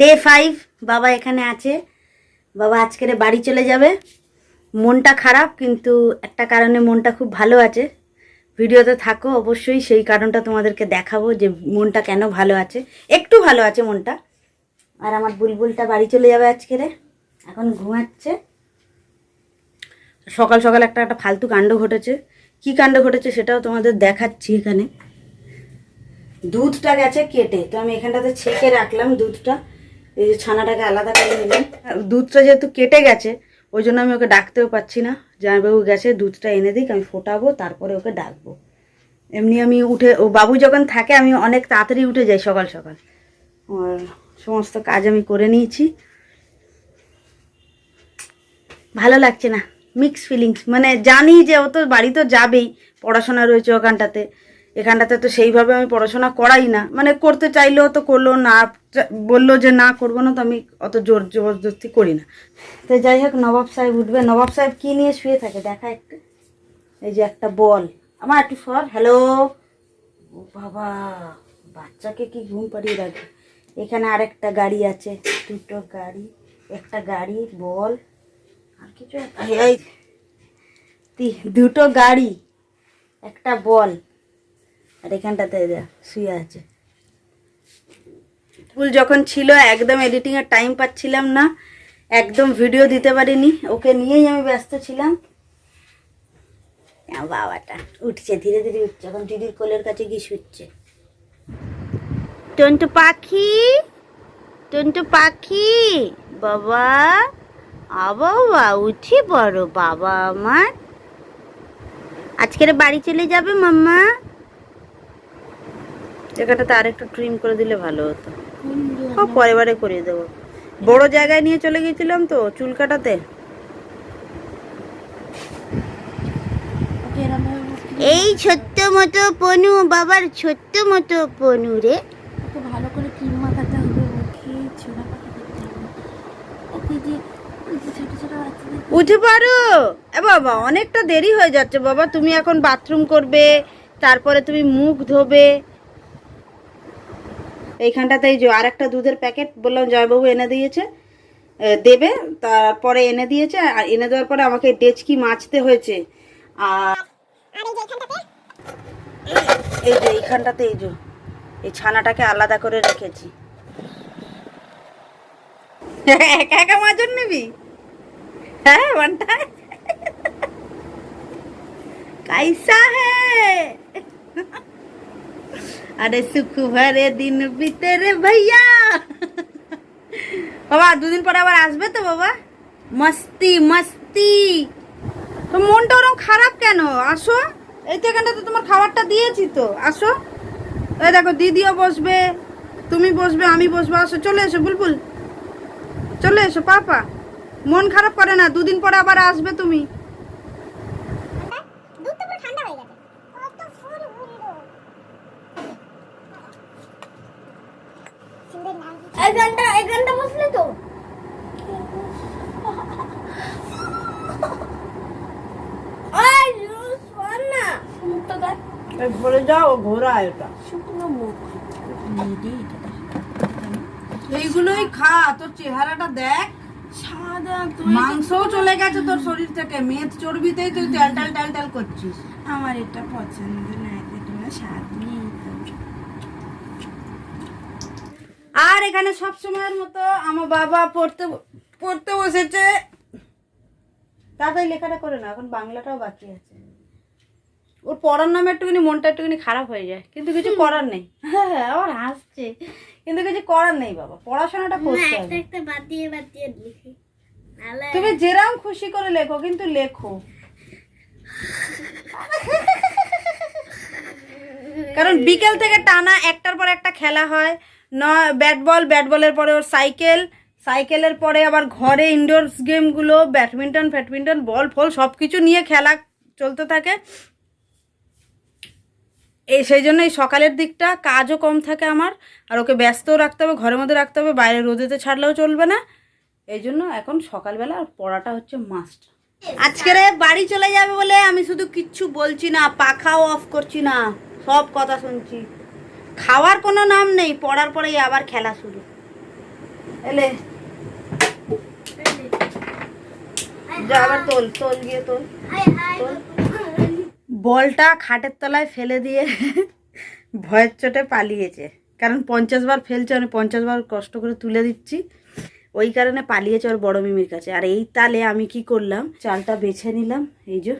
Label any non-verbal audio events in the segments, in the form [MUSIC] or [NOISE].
Day five বাবা এখানে আছে। বাবা আজকের বাড়ি চলে যাবে। মনটা খারাপ, কিন্তু একটা কারণে মনটা খুব ভালো আছে। ভিডিওতে থাকো অবশ্যই, সেই কারণটা তোমাদেরকে দেখাবো যে মনটা কেন ভালো আছে। একটু ভালো আছে মনটা। আর আমার বুলবুলটা বাড়ি চলে যাবে আজকেরে এখন ঘুমাচ্ছে। সকাল সকাল একটা একটা ফালতু কাণ্ড ঘটেছে। কি কাণ্ড ঘটেছে সেটাও তোমাদের দেখাচ্ছি এখানে। দুধটা গেছে কেটে। তো আমি এখানটাতে ছেঁকে রাখলাম দুধটা। এই যে ছানাটাকে আলাদা করে নিলাম। দুধটা যেহেতু কেটে গেছে, ওই জন্য আমি ওকে ডাকতেও পাচ্ছি না। জামাইবাবু গেছে, দুধটা এনে দিক, আমি ফোটাবো, তারপরে ওকে ডাকবো। এমনি আমি উঠে, ও বাবু যখন থাকে, আমি অনেক তাড়াতাড়ি উঠে যাই সকাল সকাল। আর সমস্ত কাজ আমি করে নিয়েছি। ভালো লাগছে না মিক্স ফিলিংস মানে জানি যে ও তো বাড়ি তো যাবেই, পড়াশোনা রয়েছে ওখানটাতে। এখানটাতে তো সেইভাবে আমি পড়াশোনা করাই না। মানে করতে চাইলেও তো করল, না বলল যে না করব না তো আমি অত জোর জবরদস্তি করি না। তো যাই হোক, নবাব সাহেব উঠবে। নবাব সাহেব কী নিয়ে শুয়ে থাকে? দেখা একটু। এই যে একটা বল। আমার একটু সর। হ্যালো। ও বাবা, বাচ্চাকে কি ঘুম পাড়িয়ে রাখবে? এখানে আরেকটা গাড়ি আছে, দুটো গাড়ি, একটা গাড়ি, বল। আর কিছু দুটো গাড়ি, একটা বল। আর এখানটাতে শুয়ে আছে। ফুল যখন ছিল, একদম এডিটিংয়ের টাইম পাচ্ছিলাম না। একদম ভিডিও দিতে পারিনি। ওকে নিয়েই আমি ব্যস্ত ছিলাম। বাবাটা, উঠছে, ধীরে ধীরে উঠছে। এখন দিদির কোলের কাছে গিয়ে শুচ্ছে। টন্টু পাখি টন্টু পাখি, বাবা, আ, বাবা, উঠি পড়ো, বাবা আমার। আজকের বাড়ি চলে যাবে, মাম্মা। জায়গাটাতে আর একটু ট্রিম করে দিলে ভালো হতো। ও পরে বারে করিয়ে দেবো। বড় জায়গায় নিয়ে চলে গেছিলাম তো চুল কাটাতে। এই ছোট্ট মতো পনু বাবার ছোট্ট মতো পনু রে। ভালো করে ক্রিম মাখাতে হবে ওকে ছোড়া ওকে যে উঠে পারো। এ বাবা অনেকটা দেরি হয়ে যাচ্ছে বাবা। তুমি এখন বাথরুম করবে তারপরে তুমি মুখ ধোবে। এইখানটাতে এই যে আরেকটা দুধের প্যাকেট বললাম জয়বাবু এনে দিয়েছে দেবে তারপরে এনে দিয়েছে আর এনে দেওয়ার পরে আমাকে ডেচকি মাছতে হয়েছে। আর এই যে এইখানটাতে? এই যে এই ছানাটাকে আলাদা করে রেখেছি। একা একা মাজন নিবি? হ্যাঁ কাইসা হ্যাঁ আরে সুখ দিন বিতে রে ভাইয়া। বাবা, দুদিন পরে আবার আসবে তো বাবা? মস্তি মস্তি। তো মনটা ওরকম খারাপ কেন? আসো। এই তো তোমার খাবারটা দিয়েছি তো। আসো। এই দেখো, দিদিও বসবে, তুমি বসবে, আমি বসবো। আসো, চলে এসো, বুলবুল। চলে এসো, পাপা। মন খারাপ করে না, দুদিন পরে আবার আসবে তুমি। বলে যাও ঘোরা এটা। শুকনো মুখ। এইগুলোই খা তোর চেহারাটা দেখ। সাদা মাংসও চলে গেছে তোর শরীর থেকে মেদ চর্বিতেই তুই টাল টাল করছিস। আমার এটা পছন্দ না এটা স্বাদ নেই আর এখানে সব সময়ের মতো আমার বাবা পড়তে পড়তে বসেছে। তাড়াতাড়ি লেখাটা করে না এখন বাংলাটাও বাকি আছে। ওর পড়ার নামে একটুখানি মনটা একটুখানি খারাপ হয়ে যায়। কিন্তু কিছু করার নেই। হ্যাঁ আবার হাসছে। কিন্তু কিছু করার নেই বাবা পড়াশোনাটা করতে হবে। বাদ দিয়ে বাদ দিয়ে লিখি। তুমি যেরাম খুশি করে লেখো কিন্তু লেখো। কারণ বিকেল থেকে টানা একটার পর একটা খেলা হয়। নয় ব্যাট বল ব্যাট বলের পরে ওর সাইকেল। সাইকেলের পরে আবার ঘরে ইনডোরস গেমগুলো ব্যাডমিন্টন ফ্যাডমিন্টন বল ফল সব কিছু নিয়ে খেলা চলতে থাকে। এই সেই জন্য এই সকালের দিকটা কাজও কম থাকে আমার, আর ওকে ব্যস্তও রাখতে হবে, ঘরের মধ্যে রাখতে হবে, বাইরে রোদেতে ছাড়লেও চলবে না। এই জন্য এখন সকালবেলা আর পড়াটা হচ্ছে মাস্ট আজকের বাড়ি চলে যাবে বলে আমি শুধু কিচ্ছু বলছি না, পাখাও অফ করছি না, সব কথা শুনছি। খাওয়ার কোনো নাম নেই, পড়ার পরেই আবার খেলা শুরু। এলে। যা, আবার তোল তোল গিয়ে তোল। তোল। বলটা খাটের তলায় ফেলে দিয়ে ভয়ের চোটে পালিয়েছে। কারণ পঞ্চাশ বার ফেলছে, আমি পঞ্চাশ বার কষ্ট করে তুলে দিচ্ছি। ওই কারণে পালিয়েছে ওর বড় মিমির কাছে। আর এই তালে আমি কি করলাম, চালটা বেছে নিলাম। এই যে,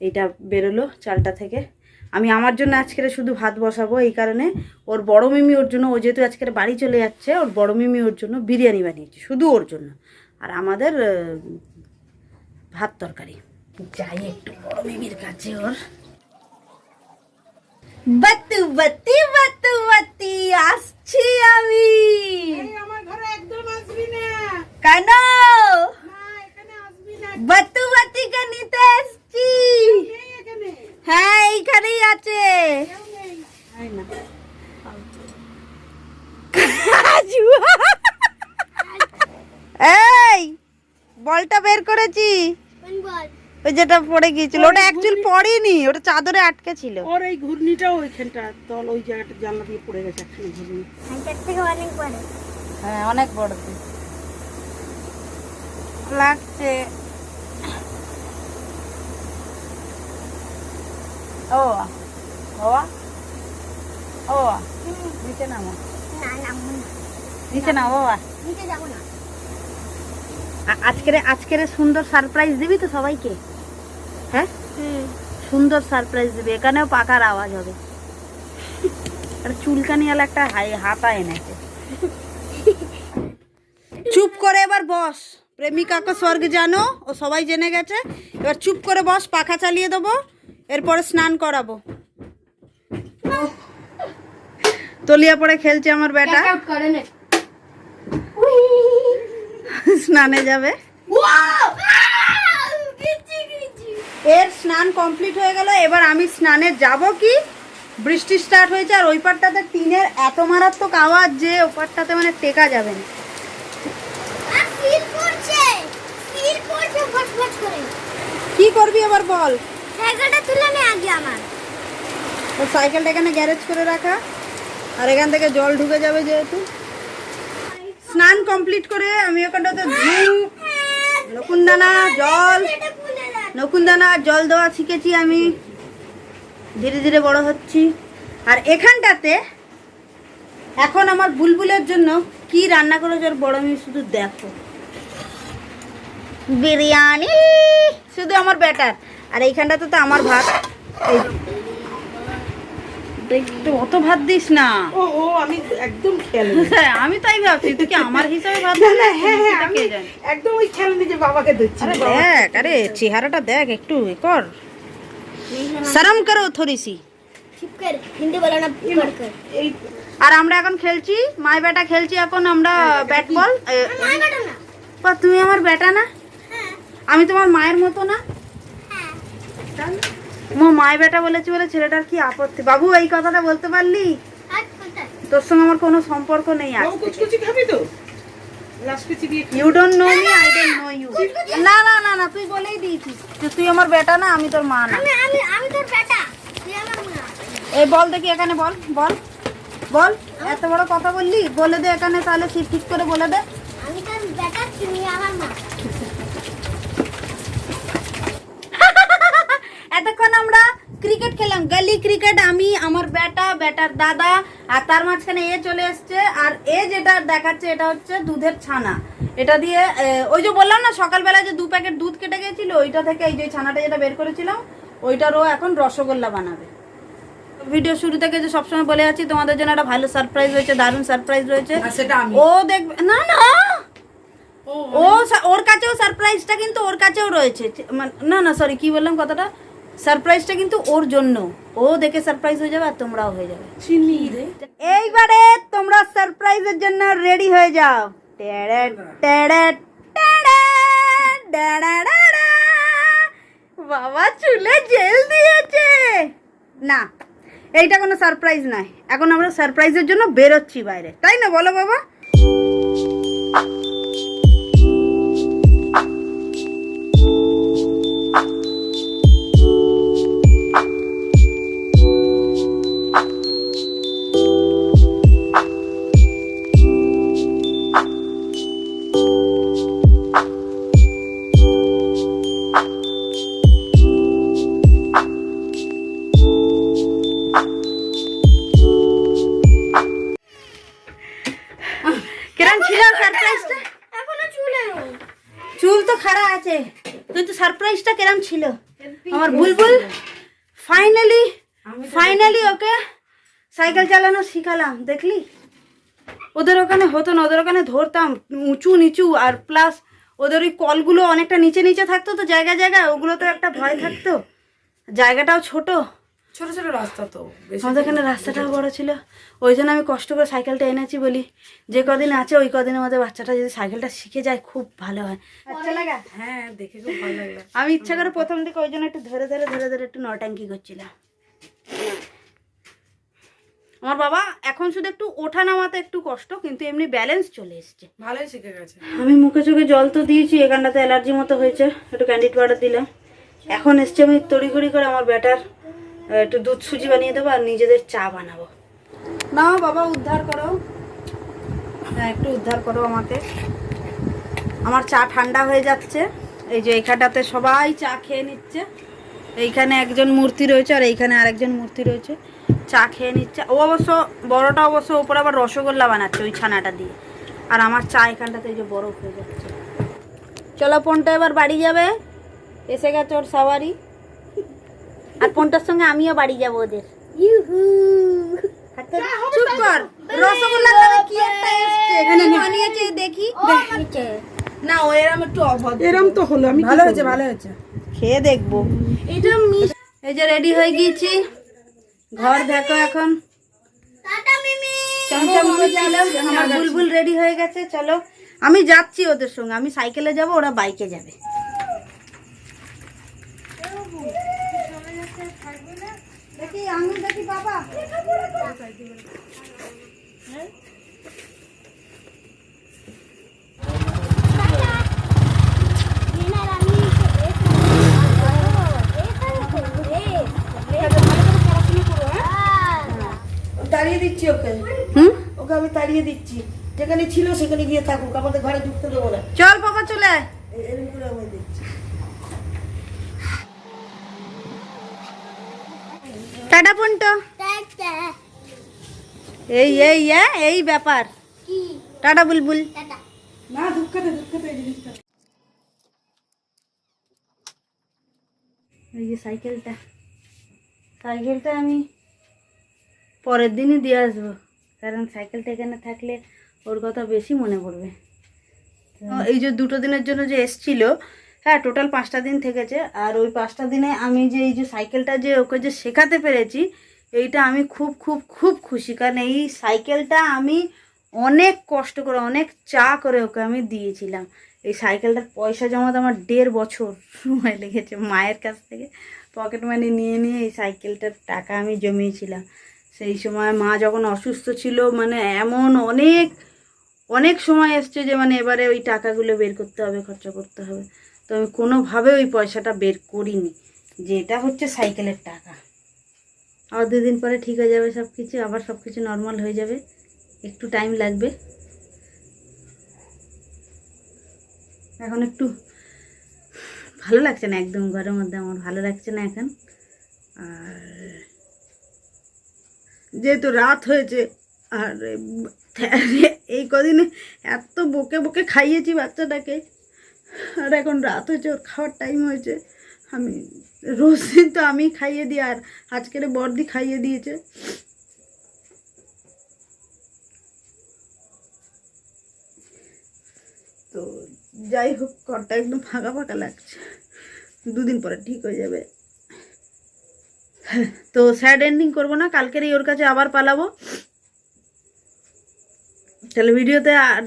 এইটা বেরোলো চালটা থেকে। আমি আমার জন্য আজকের শুধু ভাত বসাবো, এই কারণে ওর বড় মিমি ওর জন্য, ও যেহেতু আজকের বাড়ি চলে যাচ্ছে, ওর বড় মিমি ওর জন্য বিরিয়ানি বানিয়েছে, শুধু ওর জন্য। আর আমাদের ভাত তরকারি। যাই একটু বড় মিমির কাছে ওর বাতু বাতি বাতু বাতি আসছি আমি আমার ঘরে একদম আসবি না কেন আসবি বাতু বাতিকে নিতে নেই হ্যাঁ এইখানেই আছে এই বলটা বের করেছি ওই যেটা পড়ে গিয়েছিল ওটা অ্যাকচুয়ালি পড়েনি ওটা চাদরে আটকে ছিল। ওর এই ঘূর্ণিটাও ওইখানটা তল ওই জায়গাটা জানলা দিয়ে পড়ে গেছে ঘূর্ণি। হ্যাঁ অনেক বড় তো। লাগছে। ও ও ও নিচে নামো। নিচে নামো বাবা। আ- আজকের আজকের সুন্দর সারপ্রাইজ দিবি তো সবাইকে? হ্যাঁ? সুন্দর সারপ্রাইজ দিবি। এখানেও পাকার আওয়াজ হবে। আর চুলকানিওয়ালা একটা হাই- হাতা এনেছে। চুপ করে এবার বস। প্রেমিকাকে স্বর্গ জানো ও সবাই জেনে গেছে। এবার চুপ করে বস পাখা চালিয়ে দেবো এরপরে স্নান করাবো। তলিয়া পড়ে খেলছে আমার বেটা। স্নানে যাবে। এর স্নান কমপ্লিট হয়ে গেল। এবার আমি স্নানে যাব কি? বৃষ্টি স্টার্ট হয়েছে আর ওই পারটাতে টিনের এত মারাত্মক আওয়াজ যে ওপারটাতে মানে টেকা যাবে না। কি করবি এবার বল? ও সাইকেলটা এখানে গ্যারেজ করে রাখা। আর এখান থেকে জল ঢুকে যাবে যেহেতু। স্নান কমপ্লিট করে আমি ওখানটাতে ধূপ নকুনদানা জল। নকুনদানা জল দেওয়া শিখেছি আমি। ধীরে ধীরে বড় হচ্ছি। আর এখানটাতে এখন আমার বুলবুলের জন্য কি রান্না করেছে ওর বড় মেয়ে শুধু দেখো। বিরিয়ানি, শুধু আমার ব্যাটার। আর এইখানটাতে তো আমার ভাত। অত ভাত দিস না। ও ও আমি একদম খেয়াল হ্যাঁ, আমি তাই ভাবছি তুই কি আমার হিসাবে ভাত না না হ্যাঁ হ্যাঁ আমি একদম ওই খেয়াল নেই বাবাকে দিচ্ছি আরে দেখ আরে চেহারাটা দেখ একটু এ কর। শরম করো থোড়ি সি। এই আর আমরা এখন খেলছি মাই বেটা খেলছি এখন আমরা ব্যাট বল তুমি আমার বেটা না? আমি তোমার মায়ের মতো না? মো মায়ের বেটা বলেছি বলে ছেলেটার কি আপত্তি? বাবু এই কথাটা বলতে পারলি? তোর সঙ্গে আমার কোনো সম্পর্ক নেই কুচকুচি খাবি তো? You don't know me I don't know you না না না না তুই বলেই দিয়েছিস যে তুই আমার বেটা না আমি তোর মা না। এই বল দেখি এখানে বল বল বল। এত বড় কথা বললি? বলে দে এখানে তাহলে ঠিক ঠিক করে বলে দে। আমি তোর বেটা তুমি আমার মা এতক্ষণ আমরা ক্রিকেট খেলাম। গলি ক্রিকেট আমি আমার বেটা বেটার দাদা আর তার মাঝখানে এ চলে এসছে। আর এ যেটা দেখাচ্ছে এটা হচ্ছে দুধের ছানা। এটা দিয়ে ওই যে বললাম না সকালবেলা যে দু প্যাকেট দুধ কেটে গেছিল ওইটা থেকে এই যে ছানাটা যেটা বের করেছিলাম ওইটারও এখন রসগোল্লা বানাবে। ভিডিও শুরু থেকে যে সবসময় বলে আছি তোমাদের জন্য একটা ভালো সারপ্রাইজ রয়েছে দারুণ সারপ্রাইজ রয়েছে। ও দেখবে না না। ও ওর কাছেও সারপ্রাইজটা কিন্তু ওর কাছেও রয়েছে। মানে- না না সরি কি বললাম কথাটা? সারপ্রাইজটা কিন্তু ওর জন্য। ও দেখে সারপ্রাইজ হয়ে যাবে আর তোমরাও হয়ে যাবে। এইবারে তোমরা সারপ্রাইজের জন্য রেডি হয়ে যাও। বাবা চুলে জেল দিয়েছে। না এইটা কোনো সারপ্রাইজ নাই এখন আমরা সারপ্রাইজের জন্য বেরোচ্ছি বাইরে। তাই না বলো বাবা? শিখালাম দেখলি? ওদের ওখানে হতো না ওদের ওখানে ধরতাম উঁচু নিচু আর প্লাস ওদের ওই কলগুলো অনেকটা নিচে নিচে থাকতো তো জায়গায় জায়গায় ওগুলো তো একটা ভয় থাকতো। জায়গাটাও ছোট। ছোট ছোট রাস্তা তো আমাদের এখানে রাস্তাটাও বড় ছিল। ওই জন্য আমি কষ্ট করে সাইকেলটা এনেছি বলি যে কদিন আছে ওই কদিনের মধ্যে বাচ্চাটা যদি সাইকেলটা শিখে যায় খুব ভালো হয়। আচ্ছা লাগা? হ্যাঁ দেখে খুব ভালো লাগল। আমি ইচ্ছা করে প্রথম দিকে ওই জন্য একটু ধরে ধরে ধরে ধরে একটু নটাঙ্কি করছিলাম। আমার বাবা এখন শুধু একটু ওঠা নামাতে একটু কষ্ট কিন্তু এমনি ব্যালেন্স চলে এসছে। ভালোই শিখে গেছে। আমি মুখে চোখে জল তো দিয়েছি এখানটাতে অ্যালার্জি মতো হয়েছে একটু ক্যান্ডিড পাউডার দিলাম। এখন এসছে আমি তড়িঘড়ি করে আমার ব্যাটার একটু দুধ সুজি বানিয়ে দেবো আর নিজেদের চা বানাবো। না বাবা উদ্ধার করো। হ্যাঁ একটু উদ্ধার করো আমাকে। আমার চা ঠান্ডা হয়ে যাচ্ছে। এই যে এখানটাতে সবাই চা খেয়ে নিচ্ছে। এইখানে একজন মূর্তি রয়েছে আর এইখানে আরেকজন মূর্তি রয়েছে। চা খেয়ে নিচ্ছে। ও অবশ্য বড়টা অবশ্য ওপরে আবার রসগোল্লা বানাচ্ছে ওই ছানাটা দিয়ে। আর আমার চা এখানটাতে যে বরফ হয়ে যাচ্ছে। চলো পনটা এবার বাড়ি যাবে। এসে গেছে ওর সাওয়ারি। আর পনটার সঙ্গে আমিও বাড়ি যাব ওদের। হাতে- চুপ কর। রসগোল্লা কি একটা এসছে? এখানে বানিয়েছে দেখি। না ও এরম একটু অভদ্র। এরম তো হলো আমি ভালো হয়েছে ভালো হয়েছে। খেয়ে দেখব। এটা মিস এই যে রেডি হয়ে গিয়েছি। ঘর দেখো এখন। আমার বুলবুল রেডি হয়ে গেছে চলো। আমি যাচ্ছি ওদের সঙ্গে আমি সাইকেলে যাব ওরা বাইকে যাবে। দেখি আমি দেখি বাবা। তাড়িয়ে দিচ্ছি ওকে। হুম? ওকে আমি তাড়িয়ে দিচ্ছি। যেখানে ছিল সেখানে গিয়ে থাকুক আমাদের ঘরে ঢুকতে দেবো না। চল চলে এরকম করে আমি দিচ্ছি টাটা পন্টো। এই এই এই ব্যাপার। টাটা বুলবুল। না দুঃখতে দুঃখতে এই জিনিসটা। এই যে সাইকেলটা। সাইকেলটা আমি পরের দিনই দিয়ে আসব। কারণ সাইকেলটা এখানে থাকলে ওর কথা বেশি মনে পড়বে। এই যে দুটো দিনের জন্য যে এসছিল হ্যাঁ টোটাল পাঁচটা দিন থেকেছে। আর ওই পাঁচটা দিনে আমি যে এই যে সাইকেলটা যে ওকে যে শেখাতে পেরেছি, এইটা আমি খুব খুব খুব খুশি। কারণ এই সাইকেলটা আমি অনেক কষ্ট করে, অনেক চা করে ওকে আমি দিয়েছিলাম। এই সাইকেলটার পয়সা জমাতে আমার দেড় বছর সময় লেগেছে মায়ের কাছ থেকে। পকেট মানি নিয়ে নিয়ে এই সাইকেলটার টাকা আমি জমিয়েছিলাম। সেই সময় মা যখন অসুস্থ ছিল মানে এমন অনেক অনেক সময় এসছে যে মানে এবারে ওই টাকাগুলো বের করতে হবে, খরচা করতে হবে। তো আমি কোনোভাবে ওই পয়সাটা বের করিনি, যে এটা হচ্ছে সাইকেলের টাকা। আর দুদিন পরে ঠিক হয়ে যাবে সব কিছু আবার সব কিছু নর্মাল হয়ে যাবে। একটু টাইম লাগবে। এখন একটু ভালো লাগছে না, একদম ঘরের মধ্যে আমার ভালো লাগছে না এখন। আর যেহেতু রাত হয়েছে, আর এই কদিনে এত বকে বকে খাইয়েছি বাচ্চাটাকে, আর এখন রাত হয়েছে, ওর খাওয়ার টাইম হয়েছে। আমি, রোজ দিন তো আমি খাইয়ে দিই, আর আজকের বর্দি খাইয়ে দিয়েছে। তো যাই হোক, ঘরটা একদম ফাঁকা ফাঁকা লাগছে। দুদিন পরে ঠিক হয়ে যাবে। [LAUGHS] তো স্যাড এন্ডিং করব না, কালকেরই ওর কাছে আবার পালাবো। তাহলে ভিডিওতে আর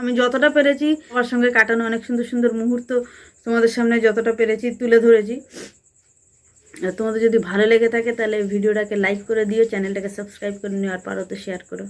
আমি যতটা পেরেছি, আমার সঙ্গে কাটানো অনেক সুন্দর সুন্দর মুহূর্ত তোমাদের সামনে যতটা পেরেছি, তুলে ধরেছি। তোমাদের যদি ভালো লেগে থাকে, তাহলে ভিডিওটাকে লাইক করে দিও চ্যানেলটাকে সাবস্ক্রাইব করে নিও, আর পারো তো শেয়ার করো।